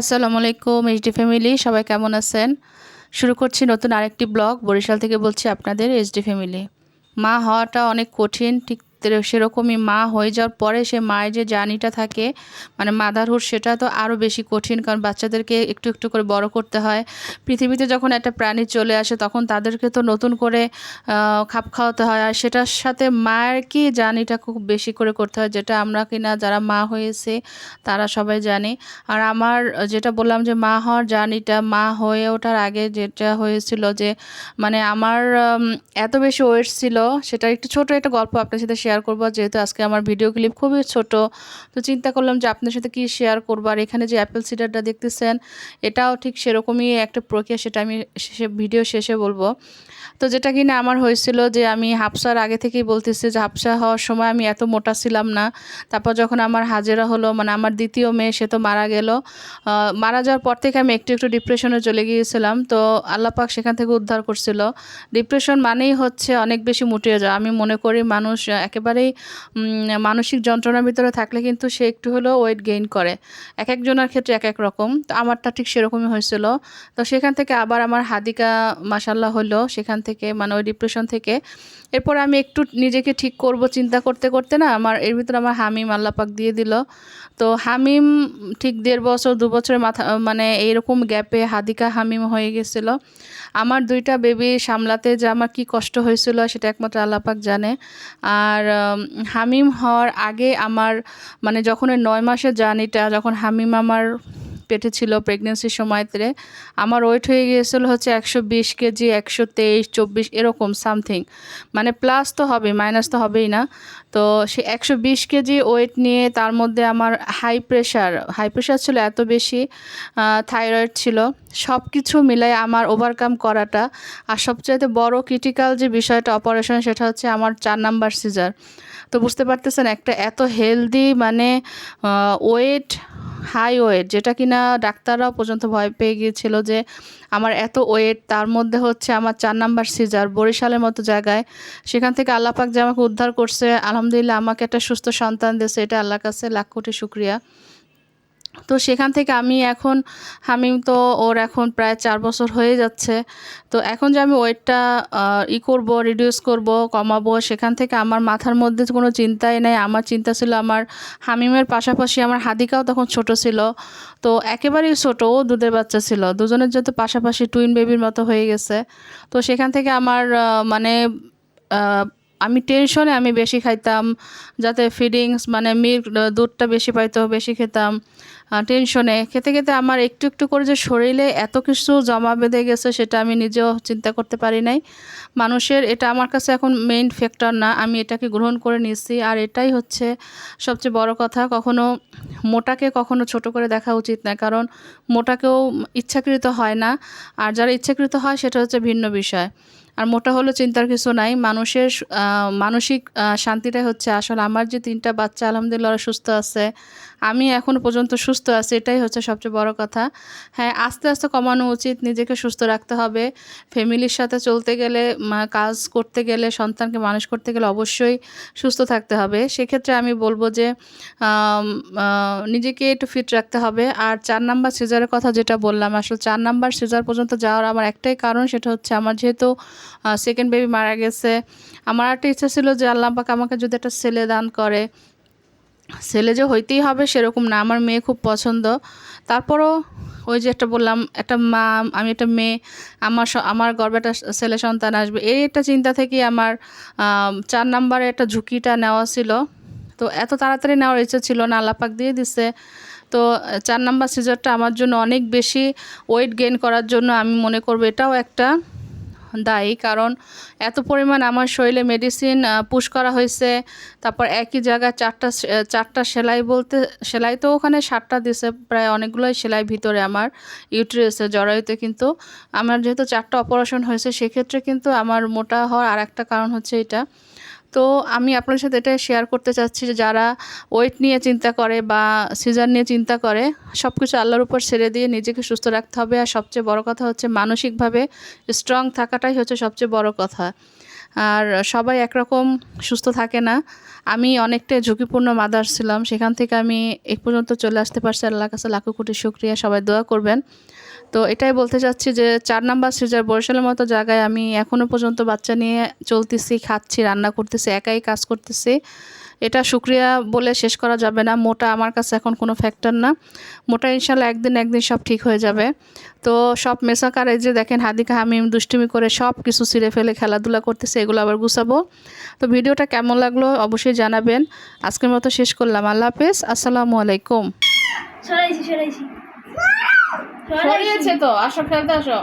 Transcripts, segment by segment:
আসসালামু আলাইকুম HD family সবাই কেমন আছেন? শুরু করছি নতুন আরেকটি ব্লগ। বরিশাল থেকে বলছি আপনাদের এইচডি ফ্যামিলি মা হওয়াটা অনেক কঠিন, ঠিক সেরকমই মা হয়ে যাওয়ার পরে সে মায়ের যে জার্নিটা থাকে মানে মাদারহুড সেটা তো আরও বেশি কঠিন। কারণ বাচ্চাদেরকে একটু একটু করে বড় করতে হয়। পৃথিবীতে যখন একটা প্রাণী চলে আসে, তখন তাদেরকে তো নতুন করে খাপ খাওয়াতে হয়। আর সেটার সাথে মায়ের কি জার্নিটা খুব বেশি করে করতে হয়, যেটা আমরা কিনা যারা মা হয়েছে, তারা সবাই জানি। আর আমার যেটা বললাম যে মা হওয়ার জার্নিটা, মা হয়ে ওঠার আগে যেটা হয়েছিল যে মানে আমার এত বেশি ওয়েট ছিল, সেটা একটু ছোট একটা গল্প আপনার সাথে শেয়ার করব। যেহেতু আজকে আমার ভিডিও ক্লিপ খুবই ছোট, তো চিন্তা করলাম যে আপনার সাথে কি শেয়ার করব। আর এখানে যে অ্যাপেল সিডারটা দেখতেছেন, এটাও ঠিক সেরকমই একটা প্রক্রিয়া, সেটা আমি শেষে ভিডিও শেষে বলব। তো যেটা কিনা আমার হয়েছিল যে আমি হাফসার আগে থেকেই বলতেছি যে হাফসা হওয়ার সময় আমি এত মোটা ছিলাম না। তারপর যখন আমার হাজেরা হলো মানে আমার দ্বিতীয় মেয়ে, সে তো মারা গেল। মারা যাওয়ার পর থেকে আমি একটু একটু ডিপ্রেশনে চলে গিয়েছিলাম। তো আল্লাপাক সেখান থেকে উদ্ধার করছিল। ডিপ্রেশন মানেই হচ্ছে অনেক বেশি মুটিয়ে যাওয়া। আমি মনে করি মানুষ একেবারেই মানসিক যন্ত্রণার ভিতরে থাকলে কিন্তু সে একটু হলেও ওয়েট গেইন করে। এক একজনের ক্ষেত্রে এক এক রকম। তো আমারটা ঠিক সেরকমই হয়েছিল। তো সেখান থেকে আবার আমার হাদিকা মাসাল্লাহ হলো সেখান থেকে মানে ওই ডিপ্রেশন থেকে। এরপর আমি একটু নিজেকে ঠিক করব চিন্তা করতে করতে না আমার, এর ভিতরে আমার হামিম আল্লাপাক দিয়ে দিল। তো হামিম ঠিক দেড় বছর, দু বছরের মাথা মানে এইরকম গ্যাপে হাদিকা, হামিম হয়ে গেছিল। আমার দুইটা বেবি সামলাতে যে আমার কি কষ্ট হয়েছিল সেটা একমাত্র আল্লাপাক জানে। আর হামিম হওয়ার আগে আমার মানে যখন ওই নয় মাসের জার্নিটা যখন হামিম আমার পেটে ছিল প্রেগনেন্সির সময়তে, আমার ওয়েট হয়ে গিয়েছিল হচ্ছে একশো বিশ কেজি, একশো তেইশ, চব্বিশ, এরকম সামথিং মানে প্লাস তো হবে মাইনাস তো হবেই না। তো সে একশো বিশ কেজি ওয়েট নিয়ে তার মধ্যে আমার হাই প্রেশার হাই প্রেশার ছিল এত বেশি থাইরয়েড ছিল। সব কিছু মিলাই আমার ওভারকাম করাটা আর সবচাইতে বড় ক্রিটিক্যাল যে বিষয়টা অপারেশন সেটা হচ্ছে আমার চার নাম্বার সিজার তো বুঝতে পারতেছেন একটা এত হেলদি মানে ওয়েট হাই ওয়েট যেটা কিনা ডাক্তাররাও পর্যন্ত ভয় পেয়ে গিয়েছিল যে আমার এত ওয়েট, তার মধ্যে হচ্ছে আমার চার নাম্বার সিজার বরিশালের মতো জায়গায়। সেখান থেকে আল্লাপাক যে আমাকে উদ্ধার করছে, আলহামদুলিল্লাহ আমাকে একটা সুস্থ সন্তান দিয়েছে, এটা আল্লাহর কাছে লাখ কোটি শুক্রিয়া। তো সেখান থেকে আমি এখন হামিম তো ওর এখন প্রায় চার বছর হয়ে যাচ্ছে। তো এখন যে আমি ওয়েটটা ই করব রিডিউস করব, কমাবো, সেখান থেকে আমার মাথার মধ্যে কোনো চিন্তাই নেই। আমার চিন্তা ছিল আমার হামিমের পাশাপাশি আমার হাদিকাও তখন ছোট ছিল। তো একেবারেই ছোট, ও দুধের বাচ্চা ছিল। দুজনের যত পাশাপাশি টুইন বেবির মতো হয়ে গেছে। তো সেখান থেকে আমার মানে আমি টেনশনে আমি বেশি খাইতাম, যাতে ফিডিংস মানে মিল্ক দুধটা বেশি পাইতো, বেশি খেতাম। টেনশনে খেতে খেতে আমার একটু একটু করে যে শরীরে এত কিছু জমা বেঁধে গেছে সেটা আমি নিজেও চিন্তা করতে পারি নাই। মানুষের এটা আমার কাছে এখন মেইন ফ্যাক্টর না। আমি এটাকে গ্রহণ করে নিচ্ছি আর এটাই হচ্ছে সবচেয়ে বড় কথা। কখনো মোটাকে কখনো ছোট করে দেখা উচিত না। কারণ মোটাকেও ইচ্ছাকৃত হয় না। আর যারা ইচ্ছাকৃত হয়, সেটা হচ্ছে ভিন্ন বিষয়। আর মোটা হলো চিন্তার কিছু নাই। মানুষের মানসিক শান্তিটাই হচ্ছে আসলে। আমার যে তিনটা বাচ্চা, আলহামদুলিল্লাহ সুস্থ আছে। আমি এখনও পর্যন্ত সুস্থ আছি, এটাই হচ্ছে সবচেয়ে বড় কথা। হ্যাঁ আস্তে আস্তে কমানো উচিত, নিজেকে সুস্থ রাখতে হবে। ফ্যামিলির সাথে চলতে গেলে কাজ করতে গেলে, সন্তানকে মানুষ করতে গেলে অবশ্যই সুস্থ থাকতে হবে। সেক্ষেত্রে আমি বলব যে নিজেকে একটু ফিট রাখতে হবে। আর চার নাম্বার সিজারের কথা যেটা বললাম, আসলে চার নাম্বার সিজার পর্যন্ত যাওয়ার আমার একটাই কারণ, সেটা হচ্ছে আমার যেহেতু সেকেন্ড বেবি মারা গেছে। আমার একটা ইচ্ছা ছিল যে আল্লাহ পাক আমাকে যদি একটা ছেলে দান করে। ছেলে যে হইতেই হবে সেরকম না, আমার মেয়ে খুব পছন্দ। তারপরও ওই যে একটা বললাম, একটা মা, আমি একটা মেয়ে, আমার আমার গর্বে একটা ছেলে সন্তান আসবে। এই একটা চিন্তা থেকেই আমার চার নাম্বারে একটা ঝুঁকিটা নেওয়া ছিল। তো এত তাড়াতাড়ি নেওয়ার ইচ্ছে ছিল না আল্লাপাক দিয়ে দিছে। তো চার নাম্বার সিজারটা আমার জন্য অনেক বেশি ওয়েট গেইন করার জন্য আমি মনে করব এটাও একটা। দায়ী। কারণ এত পরিমাণ আমার শরীরে মেডিসিন পুশ করা হয়েছে। তারপর একই জায়গায় চারটা চারটা সেলাই বলতে, সেলাই তো ওখানে সাতটা দিছে, প্রায় অনেকগুলোই সেলাই ভিতরে আমার ইউটিউসে জরায়ুতে। কিন্তু আমার যেহেতু চারটা অপারেশন হয়েছে, সেক্ষেত্রে কিন্তু আমার মোটা হওয়ার আর একটা কারণ হচ্ছে এটা। তো আমি আপনার সাথে এটা শেয়ার করতে চাচ্ছি যে যারা ওয়েট নিয়ে চিন্তা করে বা সিজার নিয়ে চিন্তা করে সব কিছু আল্লাহর উপর ছেড়ে দিয়ে নিজেকে সুস্থ রাখতে হবে। আর সবচেয়ে বড় কথা হচ্ছে মানসিকভাবে স্ট্রং থাকাটাই হচ্ছে সবচেয়ে বড় কথা। আর সবাই একরকম সুস্থ থাকে না। আমি অনেকটা ঝুঁকিপূর্ণ মাদার ছিলাম। সেখান থেকে আমি এক পর্যন্ত চলে আসতে পারছি। আল্লাহ কাছে লাখো কোটি শুক্রিয়া। সবাই দোয়া করবেন। তো এটাই বলতে চাচ্ছি যে, চার নাম্বার সিজার বরিশালের মতো জায়গায় আমি এখনও পর্যন্ত বাচ্চা নিয়ে চলতেছি, খাচ্ছি, রান্না করতেছি, একাই কাজ করতেছি। এটা শুক্রিয়া বলে শেষ করা যাবে না। মোটা আমার কাছে এখন কোনো ফ্যাক্টর না। মোটা ইনশাল্লাহ একদিন একদিন সব ঠিক হয়ে যাবে। তো সব মেসাকার এই যে দেখেন হাদিকা হামিম দুষ্টুমি করে সব কিছু ছিঁড়ে ফেলে খেলাধুলা করতেছে এগুলো আবার গুছাবো। তো ভিডিওটা কেমন লাগল অবশ্যই জানাবেন। আজকের মতো শেষ করলাম। আল্লাহ হাফেজ। আসসালামু আলাইকুম। সরাইছি সরাইছি। সরিয়েছে তো। আসো খেলতে আসো।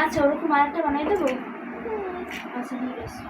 আচ্ছা ওরকম আরেকটা বানাই দেবো? আচ্ছা ঠিক আছে।